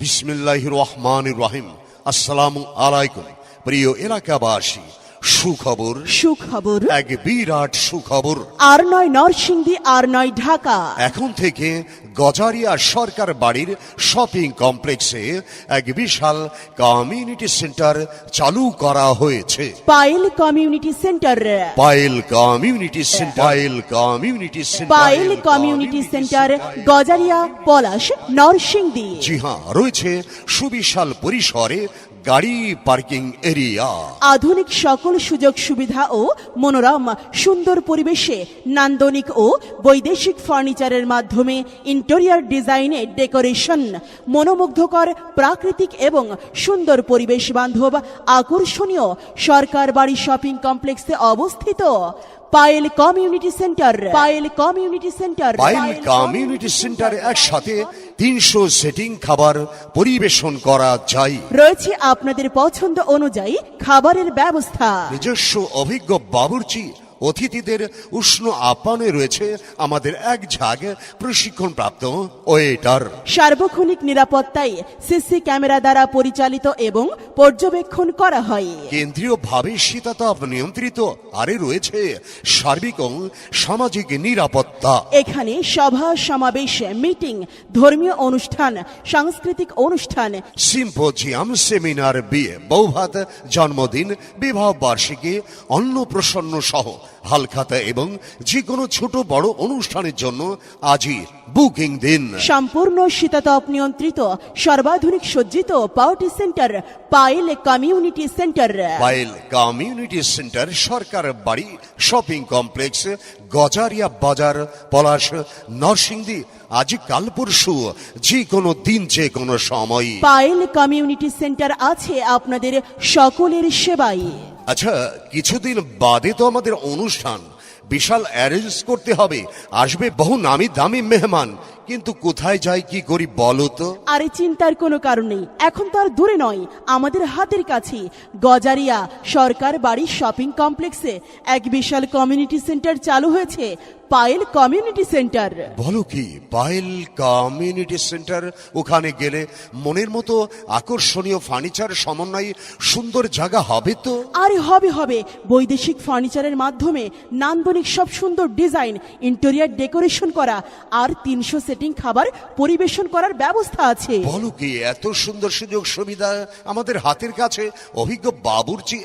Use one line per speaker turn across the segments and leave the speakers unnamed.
বিসমিল্লাহ রহমান রহিম আসসালামু আলাইকুম প্রিয় এলাকাবাসী সুখবর।
সুখবর।
এক বিরাট সুখবর।
আর নয় নরসিংদী আর নয় ঢাকা।
এখন থেকে গজারিয়া সরকার বাড়ির শপিং কমপ্লেক্সে এক বিশাল কমিউনিটি সেন্টার চালু করা হয়েছে।
Payel community centre
Payel community centre Payel community centre
Payel community centre Gazaria Palash Narsingdi.
জি হ্যাঁ রয়েছে সুবিশাল পরিসরে গাড়ি পার্কিং এরিয়া।
আধুনিক সকল সুযোগ সুবিধা ও মনোরম সুন্দর পরিবেশে নান্দনিক ও বৈদেশিক ফার্নিচারের মাধ্যমে ইন্টেরিয়ার ডিজাইনে ডেকোরেশন মনোমুগ্ধকর প্রাকৃতিক এবং সুন্দর পরিবেশ বান্ধব আকর্ষণীয় সরকার বাড়ি শপিং কমপ্লেক্সে অবস্থিত Payel community centre. Payel community centre.
Payel community সেন্টারে একসাথে তিনশো সেটিং খাবার পরিবেশন করা যায়।
রয়েছে আপনাদের পছন্দ অনুযায়ী খাবারের ব্যবস্থা।
নিজস্ব অভিজ্ঞ বাবুর্চি অতিথিদের উষ্ণ আপ্যায়নে রয়েছে আমাদের এক ঝাঁক প্রশিক্ষণপ্রাপ্ত ওয়েটার।
সার্বক্ষণিক নিরাপত্তায় সিসি ক্যামেরা দ্বারা পরিচালিত এবং পর্যবেক্ষণ করা হয়।
কেন্দ্রীয়ভাবে শীতাতাপ নিয়ন্ত্রিত আরে রয়েছে সার্বিক ও সামাজিক নিরাপত্তা।
এখানে সভা সমাবেশ মিটিং ধর্মীয় অনুষ্ঠান সাংস্কৃতিক অনুষ্ঠান।
সিম্পোজিয়াম সেমিনার বিয়ে বৌভাত জন্মদিন বিবাহ বার্ষিকী অন্নপ্রসন্ন সহ হালখাতা এবং যে কোনো ছোট বড় অনুষ্ঠানের জন্য আজই বুকিং দিন।
সম্পূর্ণ শীতাতপ নিয়ন্ত্রিত সর্বাধুনিক সজ্জিত party centre Payel community centre.
Payel community centre Sarkar বাড়ি শপিং কমপ্লেক্স গজারিয়া বাজার পলাশ নরসিংদী আজ কাল পরশু যে কোনো দিন যে কোনো সময়।
পাইল কমিউনিটি সেন্টার আছে আপনাদের সকলের সেবায়।
আচ্ছা কিছুদিন বাদে তো আমাদের অনুষ্ঠান। বিশাল অ্যারেঞ্জ করতে হবে। আসবে বহু নামি দামি মেহমান। কিন্তু কোথায় যাই কি করি বলো তো?
আরে চিন্তার কোনো কারণ নেই। এখন তো আর দূরে নয়, আমাদের হাতের কাছে। গজারিয়া সরকার বাড়ি শপিং কমপ্লেক্সে এক বিশাল কমিউনিটি সেন্টার চালু হয়েছে। Payel community centre.
বলো কি পায়েল কমিউনিটি সেন্টার ওখানে গেলে মনের মতো আকর্ষণীয় ফার্নিচার সমন্বয়ে সুন্দর জায়গা হবে তো?
আরে হবে হবে। বৈদেশিক ফার্নিচারের মাধ্যমে নান্দনিক সব সুন্দর ডিজাইন ইন্টেরিয়ার ডেকোরেশন করা আর তিনশো সেটিং খাবার পরিবেশন করার ব্যবস্থা আছে।
বলো কি এত সুন্দর সুযোগ সুবিধা আমাদের হাতের কাছে? অভিজ্ঞ বাবুর্চি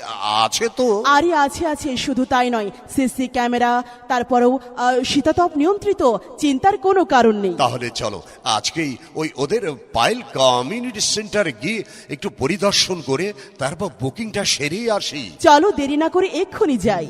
আছে তো?
আরে আছে আছে। শুধু তাই নয় সিসি ক্যামেরা তারপরেও আহ, শীতাতপ নিয়ন্ত্রিত চিন্তার কোনো কারণ নেই।
তাহলে চলো আজকেই ওই ওদের পাইল কমিউনিটি সেন্টারে গিয়ে একটু পরিদর্শন করে তারপর বুকিংটা সেরেই আসি।
চলো দেরি না করে এক্ষুনি যাই।